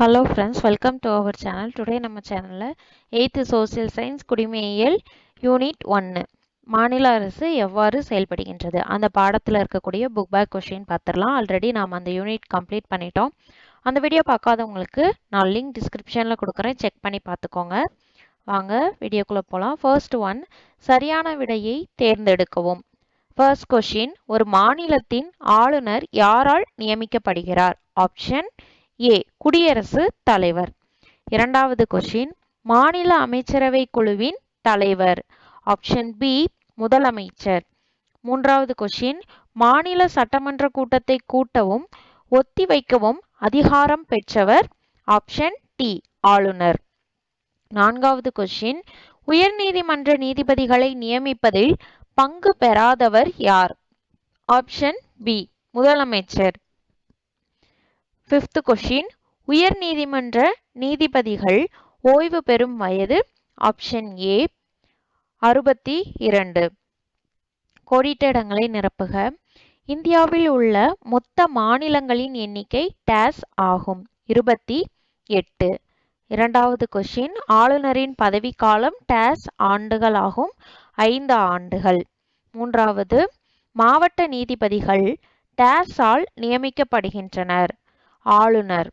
Hello friends welcome to our channel today நம்ம சேனலில் eighth social science குடிமையியல் unit ஒன்று மாநில அரசு எவ்வாறு செயல்படுகின்றது? அந்த பாடத்தில் இருக்கக்கூடிய புக் பேக் கொஷின் பார்த்துடலாம். ஆல்ரெடி நாம் அந்த யூனிட் கம்ப்ளீட் பண்ணிட்டோம். அந்த வீடியோ பார்க்காதவங்களுக்கு நான் லிங்க் டிஸ்கிரிப்ஷனில் கொடுக்குறேன். செக் பண்ணி பார்த்துக்கோங்க. வாங்க வீடியோக்குள்ளே போகலாம் ஃபர்ஸ்ட் ஒன் சரியான விடையை தேர்ந்தெடுக்கவும். ஃபர்ஸ்ட் கொஷின் ஒரு மாநிலத்தின் ஆளுநர் யாரால் நியமிக்கப்படுகிறார்? Option A. குடியரசு தலைவர். இரண்டாவது கொஷின் மாநில அமைச்சரவை குழுவின் தலைவர். ஆப்ஷன் பி முதலமைச்சர். மூன்றாவது கொஷின் மாநில சட்டமன்ற கூட்டத்தை கூட்டவும் ஒத்திவைக்கவும் அதிகாரம் பெற்றவர். ஆப்ஷன் டி ஆளுநர். நான்காவது கொஷின் உயர்நீதிமன்ற நீதிபதிகளை நியமிப்பதில் பங்கு பெறாதவர் யார்? ஆப்ஷன் பி முதலமைச்சர். ஃபிஃப்த் கொஷின் உயர் நீதிமன்ற நீதிபதிகள் ஓய்வு பெறும் வயது ஆப்ஷன் ஏ அறுபத்தி இரண்டு. கோடிட்ட இடங்களை நிரப்புக. இந்தியாவில் உள்ள மொத்த மாநிலங்களின் எண்ணிக்கை டேஸ் ஆகும். இருபத்தி எட்டு. இரண்டாவது கொஷின் ஆளுநரின் பதவிக்காலம் டேஸ் ஆண்டுகளாகும். ஐந்து ஆண்டுகள். மூன்றாவது. மாவட்ட நீதிபதிகள் டேஸால் நியமிக்கப்படுகின்றனர். ஆளுநர்.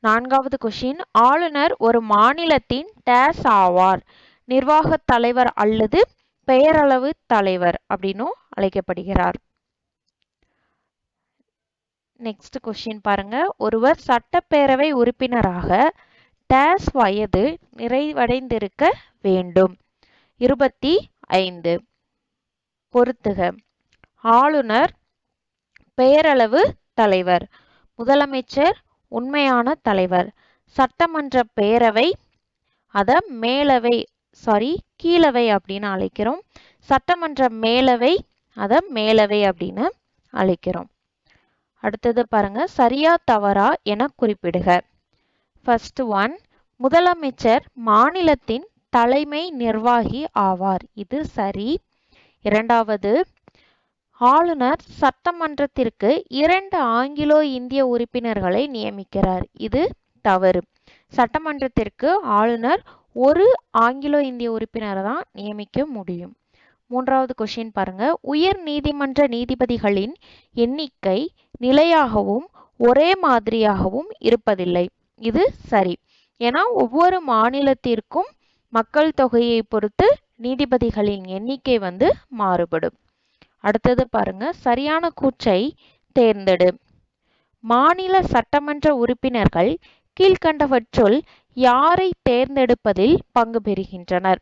நான்காவது கொஷின் ஆளுநர் ஒரு மாநிலத்தின் டேஸ் ஆவார். நிர்வாகத் தலைவர் அல்லது பெயரளவு தலைவர் அப்படின்னும் அழைக்கப்படுகிறார். நெக்ஸ்ட் கொஸ்டின் பாருங்க. ஒருவர் சட்டப்பேரவை உறுப்பினராக டேஸ் வயது நிறைவடைந்திருக்க வேண்டும். இருபத்தி ஐந்து. பொருத்துக ஆளுநர் பெயரளவு தலைவர். முதலமைச்சர் உண்மையான தலைவர். சட்டமன்ற பேரவை அதை மேலவை சாரி கீழவை அப்படின்னு அழைக்கிறோம். சட்டமன்ற மேலவை அதை மேலவை அப்படின்னு அழைக்கிறோம். அடுத்தது பாருங்க சரியா தவறா என குறிப்பிடுக. ஃபர்ஸ்ட் ஒன் முதலமைச்சர் மாநிலத்தின் தலைமை நிர்வாகி ஆவார். இது சரி. இரண்டாவது ஆளுநர் சட்டமன்றத்திற்கு இரண்டு ஆங்கிலோ இந்திய உறுப்பினர்களை நியமிக்கிறார். இது தவறு. சட்டமன்றத்திற்கு ஆளுநர் ஒரு ஆங்கிலோ இந்திய உறுப்பினரை தான் நியமிக்க முடியும். மூன்றாவது கொஷின் பாருங்க. உயர் நீதிமன்ற நீதிபதிகளின் எண்ணிக்கை நிலையாகவும் ஒரே மாதிரியாகவும் இருப்பதில்லை. இது சரி. ஏன்னா ஒவ்வொரு மாநிலத்திற்கும் மக்கள் தொகையை பொறுத்து நீதிபதிகளின் எண்ணிக்கை வந்து மாறுபடும். அடுத்தது பாருங்க சரியான கூற்றை தேர்ந்தெடு. மாநில சட்டமன்ற உறுப்பினர்கள் கீழ்கண்டவற்றுள் யாரை தேர்ந்தெடுப்பதில் பங்கு பெறுகின்றனர்?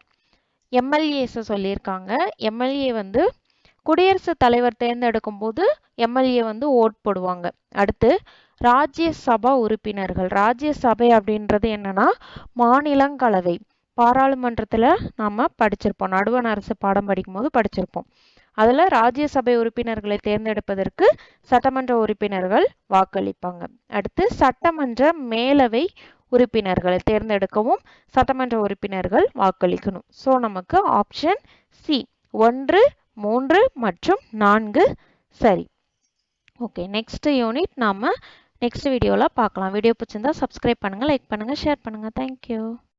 எம்எல்ஏஸ் சொல்லியிருக்காங்க. எம்எல்ஏ வந்து குடியரசுத் தலைவர் தேர்ந்தெடுக்கும் போது எம்எல்ஏ வந்து ஓட் போடுவாங்க. அடுத்து ராஜ்யசபா உறுப்பினர்கள். ராஜ்யசபை அப்படின்றது என்னன்னா மாநிலங்களவை. பாராளுமன்றத்தில் நாம் படிச்சிருப்போம். நடுவண் அரசு பாடம் படிக்கும் போது படிச்சிருப்போம். அதில் ராஜ்யசபை உறுப்பினர்களை தேர்ந்தெடுப்பதற்கு சட்டமன்ற உறுப்பினர்கள் வாக்களிப்பாங்க. அடுத்து சட்டமன்ற மேலவை உறுப்பினர்களை தேர்ந்தெடுக்கவும் சட்டமன்ற உறுப்பினர்கள் வாக்களிக்கணும். ஸோ நமக்கு ஆப்ஷன் சி ஒன்று மூன்று மற்றும் நான்கு சரி. ஓகே நெக்ஸ்ட் யூனிட் நாம் நெக்ஸ்ட் வீடியோவில் பார்க்கலாம். வீடியோ பிடிச்சிருந்தா சப்ஸ்கிரைப் பண்ணுங்கள் லைக் பண்ணுங்கள் ஷேர் பண்ணுங்கள் தேங்க்யூ